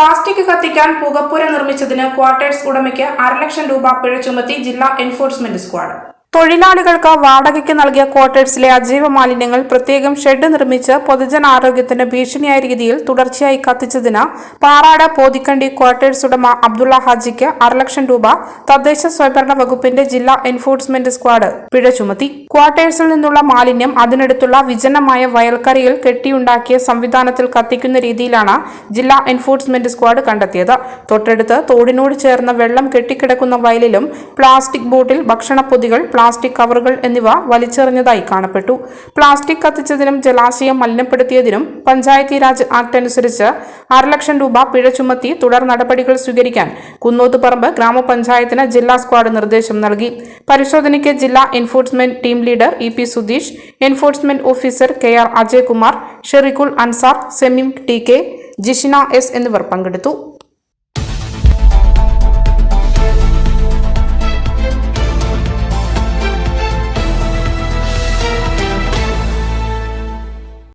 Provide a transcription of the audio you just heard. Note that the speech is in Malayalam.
പ്ലാസ്റ്റിക് കത്തിക്കാൻ പുകപ്പുര നിർമ്മിച്ചതിന് ക്വാർട്ടേഴ്സ് ഉടമയ്ക്ക് അരലക്ഷം രൂപ പിഴ ചുമത്തി ജില്ലാ എൻഫോഴ്സ്മെന്റ് സ്ക്വാഡ്. തൊഴിലാളികൾക്ക് വാടകയ്ക്ക് നൽകിയ ക്വാർട്ടേഴ്സിലെ അജീവ മാലിന്യങ്ങൾ പ്രത്യേകം ഷെഡ് നിർമ്മിച്ച് പൊതുജനാരോഗ്യത്തിന് ഭീഷണിയായ രീതിയിൽ തുടർച്ചയായി കത്തിച്ചതിന് പാറാട് പോതിക്കണ്ടി ക്വാർട്ടേഴ്സ് ഉടമ അബ്ദുള്ള ഹാജിക്ക് അര ലക്ഷം രൂപ തദ്ദേശ സ്വയംഭരണ വകുപ്പിന്റെ ജില്ലാ എൻഫോഴ്സ്മെന്റ് സ്ക്വാഡ് പിഴ ചുമത്തി. ക്വാർട്ടേഴ്സിൽ നിന്നുള്ള മാലിന്യം അതിനടുത്തുള്ള വിജനമായ വയൽക്കരയിൽ കെട്ടിയുണ്ടാക്കിയ സംവിധാനത്തിൽ കത്തിക്കുന്ന രീതിയിലാണ് ജില്ലാ എൻഫോഴ്സ്മെന്റ് സ്ക്വാഡ് കണ്ടെത്തിയത്. തൊട്ടടുത്ത് തോടിനോട് ചേർന്ന വെള്ളം കെട്ടിക്കിടക്കുന്ന വയലിലും പ്ലാസ്റ്റിക് ബോട്ടിൽ ഭക്ഷണപ്പൊതികൾ പ്ലാസ്റ്റിക് കവറുകൾ എന്നിവ വലിച്ചെറിഞ്ഞതായി കാണപ്പെട്ടു. പ്ലാസ്റ്റിക് കത്തിച്ചതിനും ജലാശയം മലിനപ്പെടുത്തിയതിനും പഞ്ചായത്തി രാജ് ആക്ട് അനുസരിച്ച് അരലക്ഷം രൂപ പിഴ ചുമത്തി തുടർ നടപടികൾ സ്വീകരിക്കാൻ കുന്നോത്തുപറമ്പ് ഗ്രാമപഞ്ചായത്തിന് ജില്ലാ സ്ക്വാഡ് നിർദ്ദേശം നൽകി. പരിശോധനയ്ക്ക് ജില്ലാ enforcement team leader E P Sudheesh enforcement officer K R Ajaykumar Sherikkul Ansar Semim T K Jishina S എന്നിവർ പങ്കെടുത്തു.